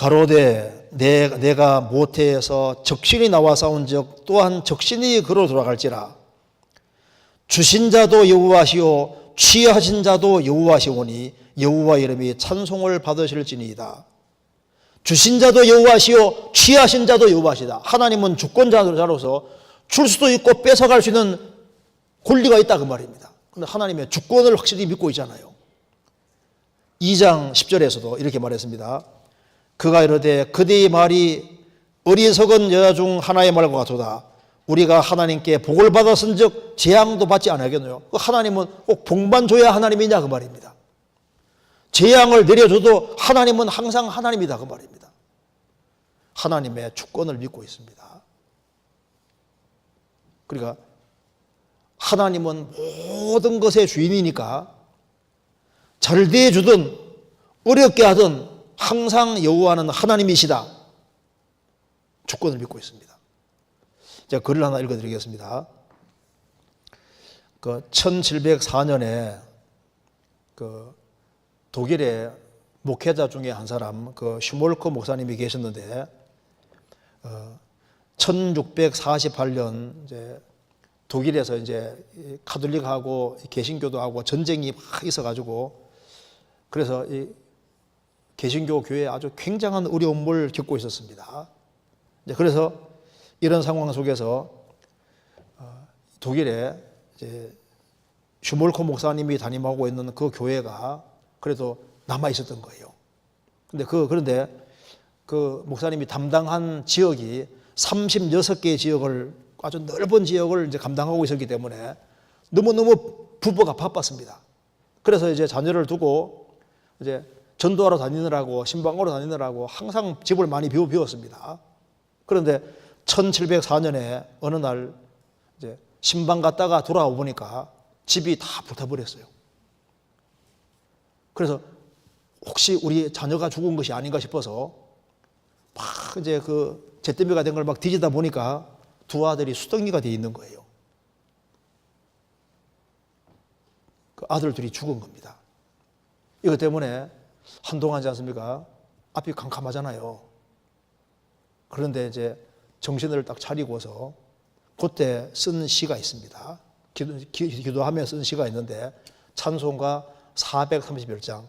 가로되 내, 내가 모태에서 적신이 나와 싸운 적 또한 적신이 그로 돌아갈지라 주신 자도 여호와시오 취하신 자도 여호와시오니 여호와 이름이 찬송을 받으실지니이다. 주신 자도 여호와시오 취하신 자도 여호와시다. 하나님은 주권자로서 줄 수도 있고 뺏어갈 수 있는 권리가 있다 그 말입니다. 근데 하나님의 주권을 확실히 믿고 있잖아요. 2장 10절에서도 이렇게 말했습니다. 그가 이르되 그대의 말이 어리석은 여자 중 하나의 말과 같도다. 우리가 하나님께 복을 받았은즉 재앙도 받지 않겠노요. 그 하나님은 꼭 복만 줘야 하나님이냐 그 말입니다. 재앙을 내려줘도 하나님은 항상 하나님이다 그 말입니다. 하나님의 주권을 믿고 있습니다. 그러니까 하나님은 모든 것의 주인이니까 잘 대해주든 어렵게 하든 항상 여호와는 하나님이시다. 주권을 믿고 있습니다. 제가 글을 하나 읽어드리겠습니다. 그 1704년에 그 독일의 목회자 중에 한 사람 그 슈몰커 목사님이 계셨는데 어, 1648년 이제 독일에서 이제 이 카톨릭하고 개신교도 하고 전쟁이 막 있어가지고 그래서 이 개신교 교회에 아주 굉장한 어려움을 겪고 있었습니다. 그래서 이런 상황 속에서 어, 독일에 이제 슈몰커 목사님이 담임하고 있는 그 교회가 그래도 남아 있었던 거예요. 근데 그 그런데 그 목사님이 담당한 지역이 36개의 지역을 아주 넓은 지역을 이제 감당하고 있었기 때문에 너무너무 부부가 바빴습니다. 그래서 이제 자녀를 두고 이제 전도하러 다니느라고 신방으로 다니느라고 항상 집을 많이 비워 비웠습니다. 그런데 1704년에 어느 날 이제 신방 갔다가 돌아와 보니까 집이 다 불타버렸어요. 그래서 혹시 우리 자녀가 죽은 것이 아닌가 싶어서 막 이제 그 잿더미가 된 걸 막 뒤지다 보니까 두 아들이 수덩이가 돼 있는 거예요. 그 아들 둘이 죽은 겁니다. 이것 때문에 한동안지 않습니까? 앞이 캄캄하잖아요. 그런데 이제 정신을 딱 차리고서 그때 쓴 시가 있습니다. 기도, 기, 기도하며 쓴 시가 있는데 찬송가 431장.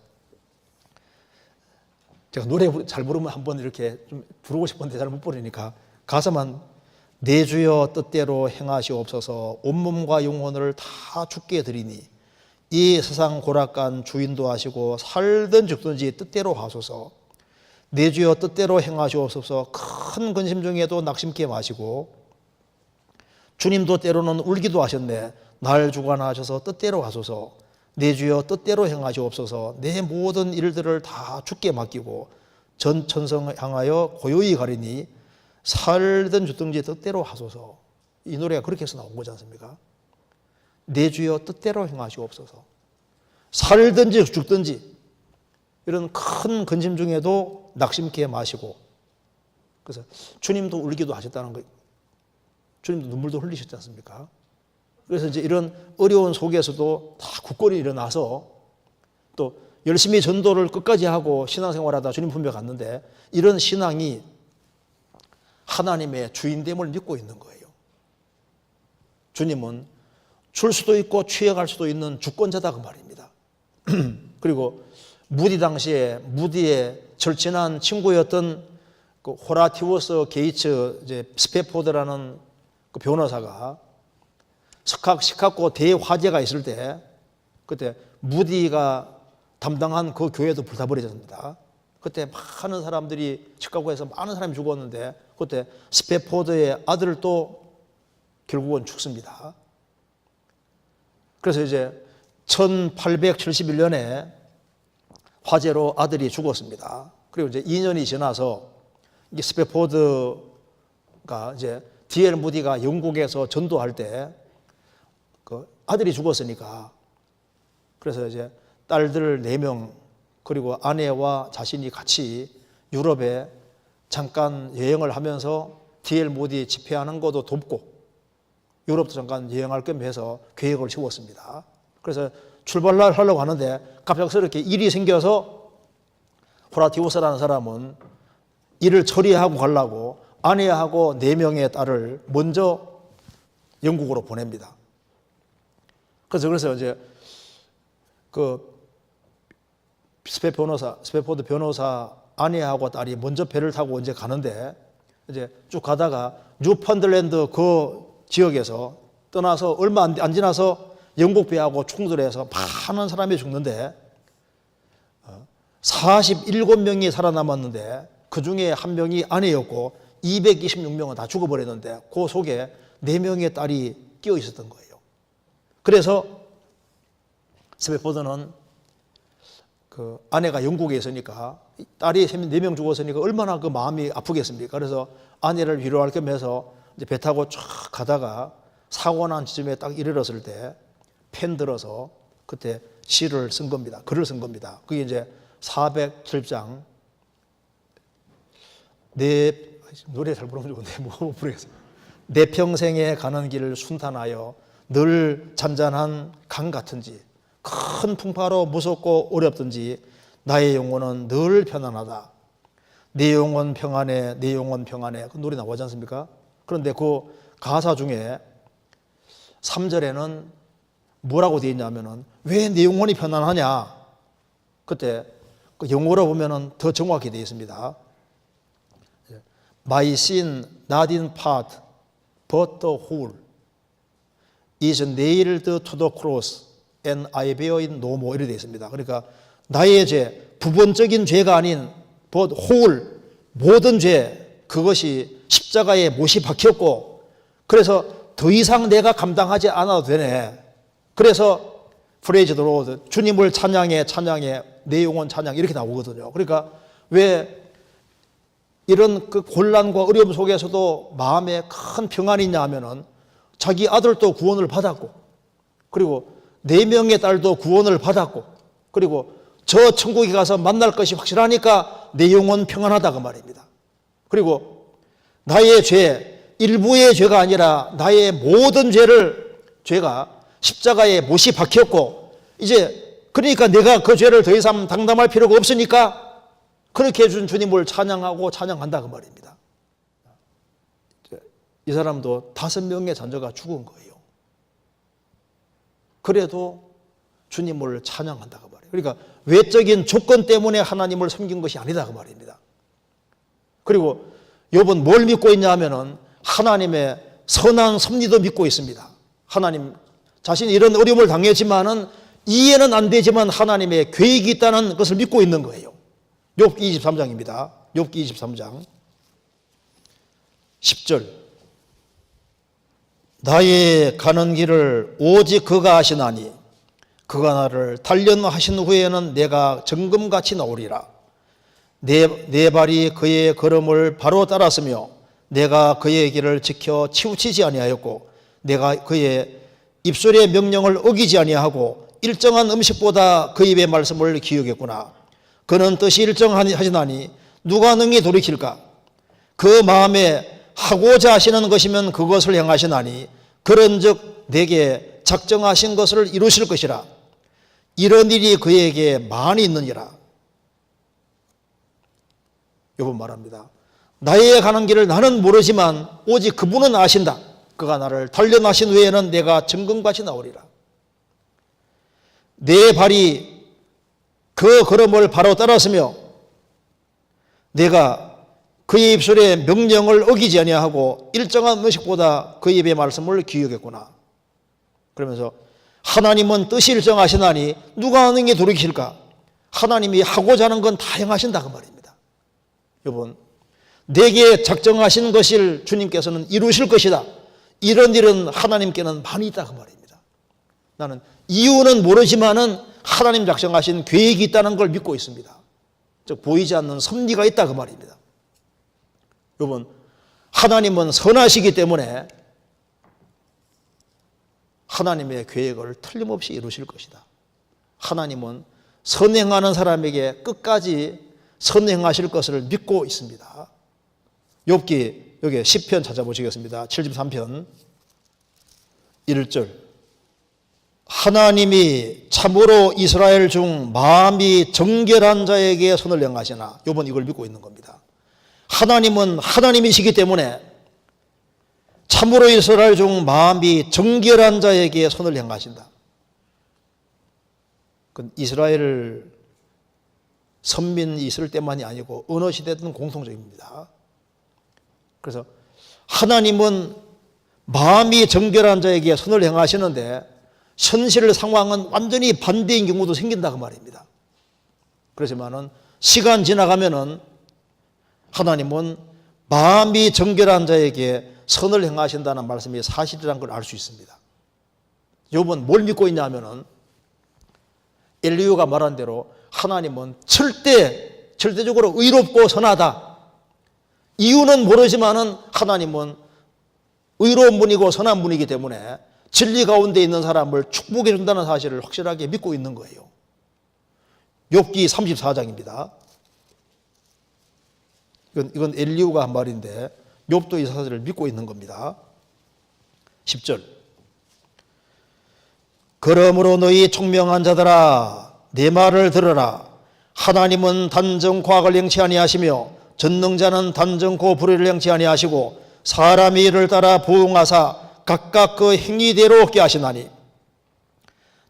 제가 노래 잘 부르면 한번 이렇게 좀 부르고 싶은데 잘 못 부르니까 가사만 내 주여 뜻대로 행하시옵소서 온몸과 영혼을 다 죽게 드리니 이 세상 고락간 주인도 하시고 살든 죽든지 뜻대로 하소서. 내 주여 뜻대로 행하시옵소서. 큰 근심 중에도 낙심케 마시고. 주님도 때로는 울기도 하셨네. 날 주관하셔서 뜻대로 하소서. 내 주여 뜻대로 행하시옵소서. 내 모든 일들을 다 주께 맡기고 전 천성 향하여 고요히 가리니 살든 죽든지 뜻대로 하소서. 이 노래가 그렇게 해서 나온 거지 않습니까? 내 주여 뜻대로 행하시옵소서 살든지 죽든지 이런 큰 근심 중에도 낙심케 마시고 그래서 주님도 울기도 하셨다는 거예요. 주님도 눈물도 흘리셨지 않습니까? 그래서 이제 이런 어려운 속에서도 다 굳건히 일어나서 또 열심히 전도를 끝까지 하고 신앙생활하다 주님 품에 갔는데 이런 신앙이 하나님의 주인됨을 믿고 있는 거예요. 주님은 줄 수도 있고 취해갈 수도 있는 주권자다 그 말입니다. 그리고 무디 당시에 무디의 절친한 친구였던 그 호라티우스 게이츠 이제 스페포드라는 그 변호사가 스카, 시카고 대화재가 있을 때 그때 무디가 담당한 그 교회도 불타버려졌습니다. 그때 많은 사람들이 시카고에서 많은 사람이 죽었는데 그때 스페포드의 아들도 결국은 죽습니다. 그래서 이제 1871년에 화재로 아들이 죽었습니다. 그리고 이제 2년이 지나서 이 스페포드가 이제 디엘 무디가 영국에서 전도할 때 그 아들이 죽었으니까 그래서 이제 딸들 4명 그리고 아내와 자신이 같이 유럽에 잠깐 여행을 하면서 디엘 모디 집회하는 것도 돕고 유럽도 잠깐 여행할 겸 해서 계획을 세웠습니다. 그래서 출발을 하려고 하는데 갑작스럽게 일이 생겨서 호라티우스라는 사람은 일을 처리하고 가려고 아내하고 네 명의 딸을 먼저 영국으로 보냅니다. 그래서 그래서 이제 그 스페 변호사, 스페포드 변호사 아내하고 딸이 먼저 배를 타고 이제 가는데 이제 쭉 가다가 뉴펀들랜드 그 지역에서 떠나서 얼마 안, 안 지나서 영국 배하고 충돌해서 많은 사람이 죽는데 47명이 살아남았는데 그 중에 한 명이 아내였고 226명은 다 죽어버렸는데 그 속에 4명의 딸이 끼어 있었던 거예요. 그래서 스페포드는 그 아내가 영국에 있으니까 딸이 네명 죽었으니까 얼마나 그 마음이 아프겠습니까? 그래서 아내를 위로할 겸 해서 이제 배 타고 쫙 가다가 사고 난 지점에 딱 이르렀을 때 펜 들어서 그때 시를 쓴 겁니다. 글을 쓴 겁니다. 그게 이제 407장 내 노래 잘 부르면 좋은데 뭐 부르겠어요. 내 평생에 가는 길을 순탄하여 늘 잔잔한 강 같은지 큰 풍파로 무섭고 어렵든지 나의 영혼은 늘 편안하다. 내 영혼 평안해, 내 영혼 평안해. 그 노래 나오지 않습니까? 그런데 그 가사 중에 3절에는 뭐라고 되어 있냐면은 왜 내 영혼이 편안하냐? 그때 그 영어로 보면은 더 정확히 되어 있습니다. My sin not in part but the whole is nailed to the cross and I bear it no more 이렇게 되어 있습니다. 그러니까 나의 죄, 부분적인 죄가 아닌 but whole 모든 죄 그것이 십자가에 못이 박혔고 그래서 더 이상 내가 감당하지 않아도 되네. 그래서 프레이즈 드로드 주님을 찬양해 찬양해 내 영혼 찬양 이렇게 나오거든요. 그러니까 왜 이런 그 곤란과 어려움 속에서도 마음에 큰 평안이 있냐 하면은 자기 아들도 구원을 받았고 그리고 네 명의 딸도 구원을 받았고 그리고 저 천국에 가서 만날 것이 확실하니까 내 영혼 평안하다 그 말입니다. 그리고 나의 죄 일부의 죄가 아니라 나의 모든 죄를 죄가 십자가에 못이 박혔고 이제 그러니까 내가 그 죄를 더 이상 당담할 필요가 없으니까 그렇게 해준 주님을 찬양하고 찬양한다 그 말입니다. 이 사람도 다섯 명의 자녀가 죽은 거예요. 그래도 주님을 찬양한다 그 말이에요. 그러니까 외적인 조건 때문에 하나님을 섬긴 것이 아니다 그 말입니다. 그리고 여러분 뭘 믿고 있냐 하면은 하나님의 선한 섭리도 믿고 있습니다. 하나님 자신이 이런 어려움을 당했지만은 이해는 안 되지만 하나님의 계획이 있다는 것을 믿고 있는 거예요. 욥기 23장입니다. 욥기 23장 10절 나의 가는 길을 오직 그가 하시나니 그가 나를 단련하신 후에는 내가 정금같이 나오리라 내, 내 발이 그의 걸음을 바로 따랐으며 내가 그의 길을 지켜 치우치지 아니하였고 내가 그의 입술의 명령을 어기지 아니하고 일정한 음식보다 그 입의 말씀을 기억했구나 그는 뜻이 일정하시나니 누가 능히 돌이킬까? 그 마음에 하고자 하시는 것이면 그것을 행하시나니 그런즉 내게 작정하신 것을 이루실 것이라. 이런 일이 그에게 많이 있느니라. 요번 말합니다. 나의 가는 길을 나는 모르지만 오직 그분은 아신다. 그가 나를 단련하신 후에는 내가 정금같이 나오리라. 내 발이 그 걸음을 바로 따랐으며 내가 그의 입술에 명령을 어기지 아니하고 일정한 음식보다 그 입의 말씀을 기억했구나. 그러면서 하나님은 뜻이 일정하시나니 누가 능히 돌이킬까? 하나님이 하고자 하는 건다 행하신다 그 말입니다. 여러분, 내게 작정하신 것을 주님께서는 이루실 것이다. 이런 일은 하나님께는 많이 있다 그 말입니다. 나는 이유는 모르지만은 하나님 작정하신 계획이 있다는 걸 믿고 있습니다. 즉 보이지 않는 섭리가 있다 그 말입니다. 여러분 하나님은 선하시기 때문에 하나님의 계획을 틀림없이 이루실 것이다. 하나님은 선행하는 사람에게 끝까지 선행하실 것을 믿고 있습니다. 욥기 여기 10편 찾아보시겠습니다. 73편 1절 하나님이 참으로 이스라엘 중 마음이 정결한 자에게 손을 행하시나 요번 이걸 믿고 있는 겁니다. 하나님은 하나님이시기 때문에 참으로 이스라엘 중 마음이 정결한 자에게 손을 향하신다. 그 이스라엘 선민이 있을 때만이 아니고 어느 시대든 공통적입니다. 그래서 하나님은 마음이 정결한 자에게 손을 향하시는데 현실 상황은 완전히 반대인 경우도 생긴다 그 말입니다. 그렇지만은 시간 지나가면은 하나님은 마음이 정결한 자에게 선을 행하신다는 말씀이 사실이라는 걸 알 수 있습니다. 요번 뭘 믿고 있냐면은 엘리유가 말한 대로 하나님은 절대 절대적으로 의롭고 선하다. 이유는 모르지만은 하나님은 의로운 분이고 선한 분이기 때문에 진리 가운데 있는 사람을 축복해 준다는 사실을 확실하게 믿고 있는 거예요. 욥기 34장입니다. 이건 이건 엘리우가 한 말인데 욥도 이 사실을 믿고 있는 겁니다. 10절. 그러므로 너희 총명한 자들아 내 말을 들으라. 하나님은 단정코 악을 영치 아니하시며 전능자는 단정코 불의를 영치 아니하시고 사람의 일을 따라 보응하사 각각 그 행위대로 얻게 하시나니.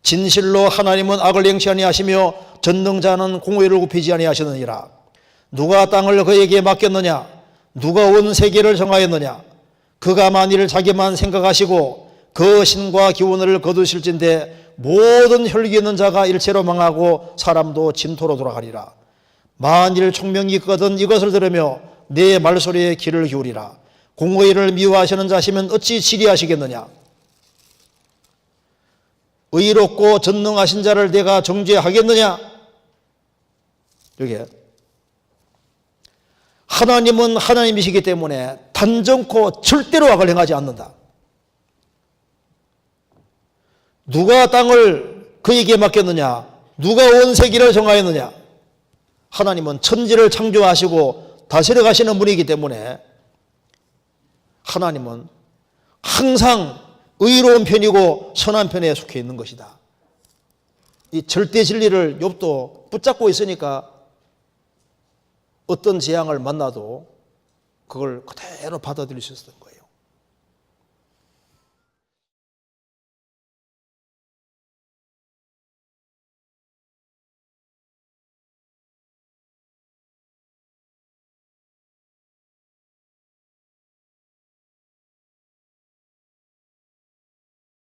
진실로 하나님은 악을 영치 아니하시며 전능자는 공의를 굽히지 아니하시느니라. 누가 땅을 그에게 맡겼느냐? 누가 온 세계를 정하였느냐? 그가 만일 자기만 생각하시고 그 신과 기원을 거두실진데 모든 혈기 있는 자가 일체로 망하고 사람도 진토로 돌아가리라. 만일 총명이 있거든 이것을 들으며 내 말소리에 귀를 기울이라. 공의를 미워하시는 자시면 어찌 지리하시겠느냐? 의롭고 전능하신 자를 내가 정죄하겠느냐? 여기에 하나님은 하나님이시기 때문에 단정코 절대로 악을 행하지 않는다. 누가 땅을 그에게 맡겼느냐? 누가 온 세계를 정하였느냐? 하나님은 천지를 창조하시고 다스려 가시는 분이기 때문에 하나님은 항상 의로운 편이고 선한 편에 속해 있는 것이다. 이 절대 진리를 욥도 붙잡고 있으니까 어떤 재앙을 만나도 그걸 그대로 받아들일 수 있었던 거예요.